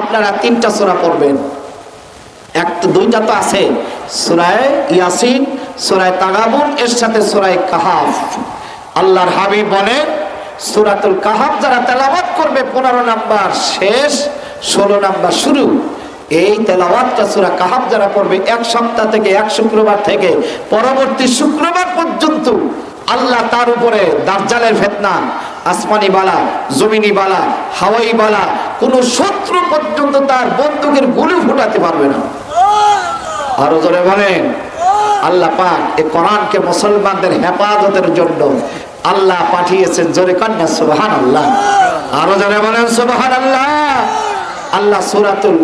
আপনারা তিনটা সোরা পড়বেন। এক দুইটা তো আছে, সুরায় ইয়াসিন, সুরায় তাগাবুন, এর সাথে সুরায় কাহাফ। আল্লাহর হাবিব বলে, সুরাতুল কাহাফ যারা তেলাওয়াত করবে, পনেরো নাম্বার শেষ, ষোলো নাম্বার শুরু। এই তেলাওয়াতটা সুরা কাহাফ যারা পড়বে, এক সপ্তাহ থেকে, এক শুক্রবার থেকে, পরবর্তী শুক্রবার পর্যন্ত আল্লাহ তার উপরে দার্জালের ফেতনা আসমানি বালা, জমিনি বালা, হাওয়াই বালা, কোন শত্রু পর্যন্ত তার বন্দুকের গুলি ফুটাতে পারবে না। আরও জোরে বলেন, আল্লাহ পাক এ কোরআনকে মুসলমানদের হেফাজতের জন্য আল্লাহ পাঠিয়েছেন জোরে কন্যা সুবহান আল্লাহ আরও জোরে বলেন সুবহান আল্লাহ আল্লাহ সূরাতুল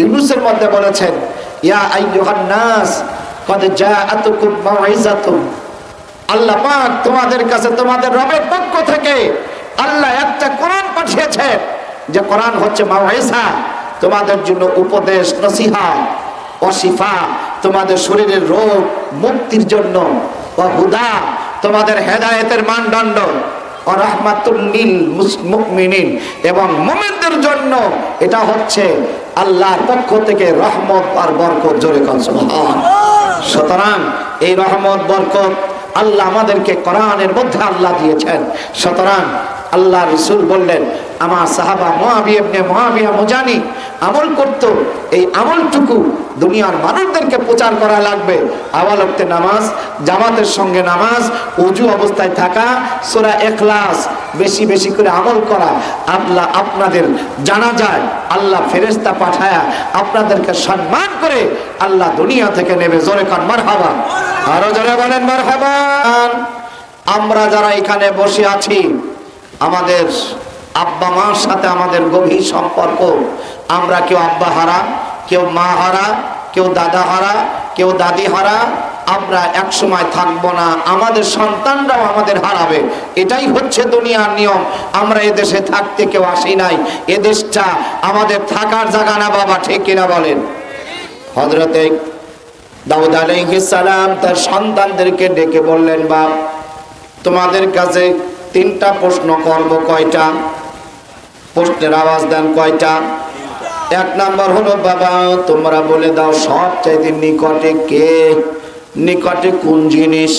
ইউনুসের মধ্যে বলেছেন, ইয়া আইয়ুহান নাস, কদ জাআতুকুম মাউইজাতুম। আল্লাহ পাক তোমাদের কাছে তোমাদের রবের পক্ষ থেকে আল্লাহ একটা কোরআন পাঠিয়েছে, যে কোরআন হচ্ছে মাওয়াইসা। তোমাদের জন্য উপদেশ, নসিহা, অশিফা, তোমাদের শরীরের রোগ মুক্তির জন্য, ও হুদা, তোমাদের হেদায়েতের মানদণ্ড, ও রহমাতুল্লিল মুমিনিন। এবং মুমিনদের জন্য এটা হচ্ছে আল্লাহর পক্ষ থেকে রহমত আর বরকত। জোরে কন সুবহান। সুতরাং এই রহমত, বরকত আল্লাহ আমাদেরকে কোরআনের মধ্যে আল্লাহ দিয়েছেন। সুতরাং আল্লাহ রসুল বললেন, আমার সাহাবা মহাবিয়া মহাবিয়া মোজানি আমল করত। এই আমলটুকু দুনিয়ার মানুষদেরকে প্রচার করা লাগবে। আওয়ালক্তে নামাজ, জামাতের সঙ্গে নামাজ, উজু অবস্থায় থাকা, সোরা এখলাস বেশি বেশি করে আমল করা। আল্লাহ আপনাদের জানা যায় আল্লাহ ফেরেস্তা পাঠায়া আপনাদেরকে সম্মান করে আল্লাহ দুনিয়া থেকে নেবে। জোরে কান মার হাবা আরও জোরে বলেন মার আমরা যারা এখানে বসে আছি, আমাদের আব্বা মার সাথে আমাদের গভীর সম্পর্ক। আমরা কেউ আব্বা হারা, কেউ মা হারা, কেউ দাদা হারা, কেউ দাদি হারা, আমরা এক সময় থাকব না। আমাদের সন্তানরাও আমাদের হারাবে। এটাই হচ্ছে দুনিয়ার নিয়ম। আমরা এদেশে থাকতে কেউ আসি নাই। এদেশটা আমাদের থাকার জায়গা না বাবা, ঠিক কিনা বলেন? হজরতে দাউদ সালাম তার সন্তানদেরকে ডেকে বললেন, বাপ, তোমাদের কাছে তিনটা প্রশ্ন করব, কয়টা? প্রশ্নের আওয়াজ দেন, কয়টা? এক নাম্বার হলো, বাবা, তোমরা বলে দাও সব চাইতে নিকটে কে? নিকটে কোন জিনিস?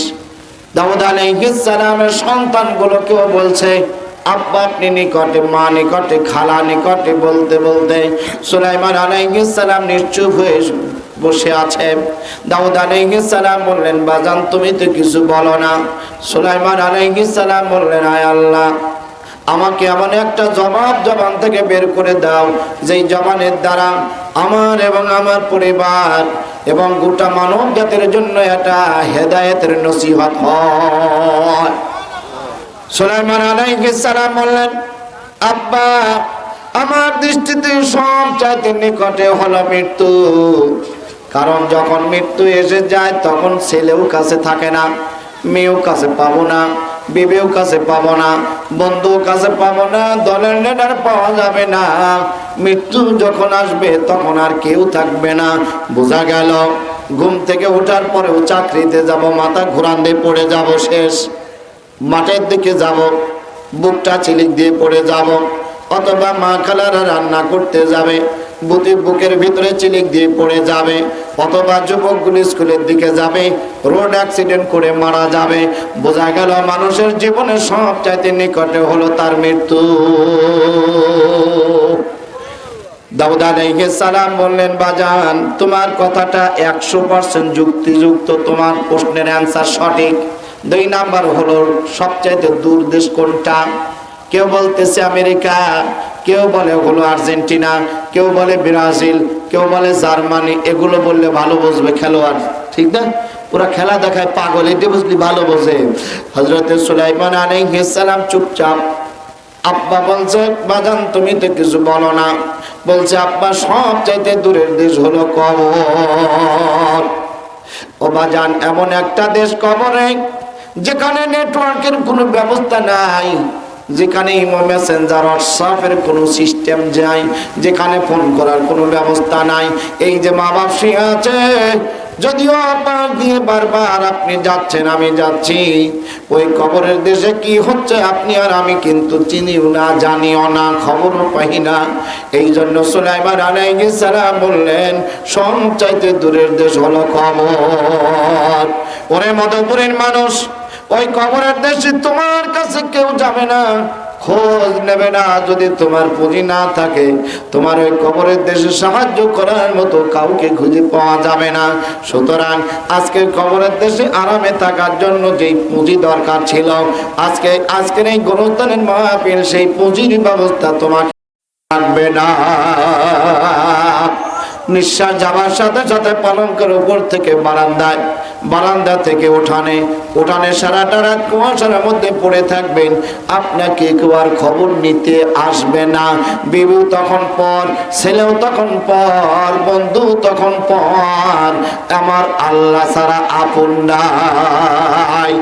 দাউদ আলাইহিস সালামের সন্তানগুলো কেউ বলছে আব্বা নিকটে, মা নিকটে, খালা নিকটে বলতে বলতে সুলাইমান আলাইহিস সালাম নিশ্চুপ হয়ে বসে আছে। দাউদ আলাইহিস সালাম বললেন, বাজান, তুমি তো কিছু বলো না। সুলাইমান আলাইহিস সালাম বললেন, আয় আল্লাহ, আমাকে এমন একটা জবাব জবান থেকে বের করে দাও, যেই জবানের দ্বারা আমার এবং আমার পরিবার এবং গোটা মানব জাতির জন্য এটা হেদায়েতের নসিহত হয়। সুলাইমান আলাইহিস সালাম বললেন, আব্বা, আমার দৃষ্টিতে সব চাইতে নিকটে হলো মৃত্যু। কারণ যখন মৃত্যু এসে যায়, তখন ছেলেও কাছে থাকে না, মেয়েও কাছে পাবো না, বিবেও কাছে পাবো না বন্ধু কাছে পাবো না, দলের লিডার পাওয়া যাবে না। মৃত্যু যখন আসবে, তখন আর কেউ থাকবে না। বোঝা গেল, ঘুম থেকে ওঠার পরেও চাকরিতে যাব, মাথা ঘুরান দিয়ে পড়ে যাব শেষ। মাঠের দিকে যাব, বুকটা চিলিক দিয়ে পড়ে যাব, অথবা মা খালারা রান্না করতে যাবে বুতি বুকের ভিতরে চিলিক দিয়ে পড়ে যাবে, অথবা যুবকগুলি স্কুলের দিকে যাবে, রোড অ্যাক্সিডেন্ট করে মারা যাবে। বোঝা গেল মানুষের জীবনে সব চাইতে নিকটে হলো তার মৃত্যু। সালাম বললেন, বাজান, তোমার কথাটা একশো পার্সেন্ট যুক্তিযুক্ত, তোমার প্রশ্নের অ্যান্সার সঠিক। দুই নাম্বার হলো সবচাইতে দূর দেশ কোনটা? কেউ বলতেছে আমেরিকা, কেউ বলে হলো আর্জেন্টিনা, কেউ বলে ব্রাজিল, কেউ বলে জার্মানি, এগুলো বললে ভালো বুঝবে খেলোয়াড়। ঠিক না? পুরা খেলা দেখায় পাগল, এটি বুঝলি ভালো বোঝে। হজরত সুলাইমান সালাম চুপচাপ, আব্বা বলছে, বাজান, তুমি তো কিছু বলো না। বলছে, আব্বা সব চাইতে দূরের দেশ হলো কবর। ও বাজান, এমন একটা দেশ কবরে যেখানে নেটওয়ার্কের কোনো ব্যবস্থা নাই, যেখানে মেসেঞ্জার হোয়াটসঅ্যাপের কোনো সিস্টেম যায় যেখানে ফোন করার কোনো ব্যবস্থা নাই, এই যে মা বাপ আছে যদিও পাশ দিয়ে বারবার আপনি যাচ্ছেন, আমি যাচ্ছি। ওই কবরের দেশে কি হচ্ছে আপনি আর আমি কিন্তু চিনিও না, জানিও না, খবরও পাই না। এই জন্য সুলাইমান আলাইহিস সালাম বললেন সবচাইতে দূরের দেশ হলো কবর। ওরে মধুপুরের মানুষ, ওই কবরের দেশে তোমার কাছে কেউ যাবে না। খোঁজ নেবে না। যদি তোমার পুঁজি না থাকে, তোমার ওই কবরের দেশে সাহায্য করার মতো কাউকে খুঁজে পাওয়া যাবে না। সুতরাং আজকে কবরের দেশে আরামে থাকার জন্য যেই পুঁজি দরকার ছিল, আজকে, আজকের এই গণতানের মহাপীর সেই পুঁজির ব্যবস্থা তোমাকে থাকবে না। নিঃশ্বাস যাবার সাথে সাথে পালঙ্কের উপর থেকে বারান্দায়, বারান্দা থেকে উঠানে উঠানে সারাটা রাত কুয়াশার মধ্যে পড়ে থাকবেন। আপনাকে কেউ আর খবর নিতে আসবে না। বিবু তখন পর, ছেলেও তখন পর, বন্ধু তখন পর। আমার আল্লাহ সারা আপন নাই।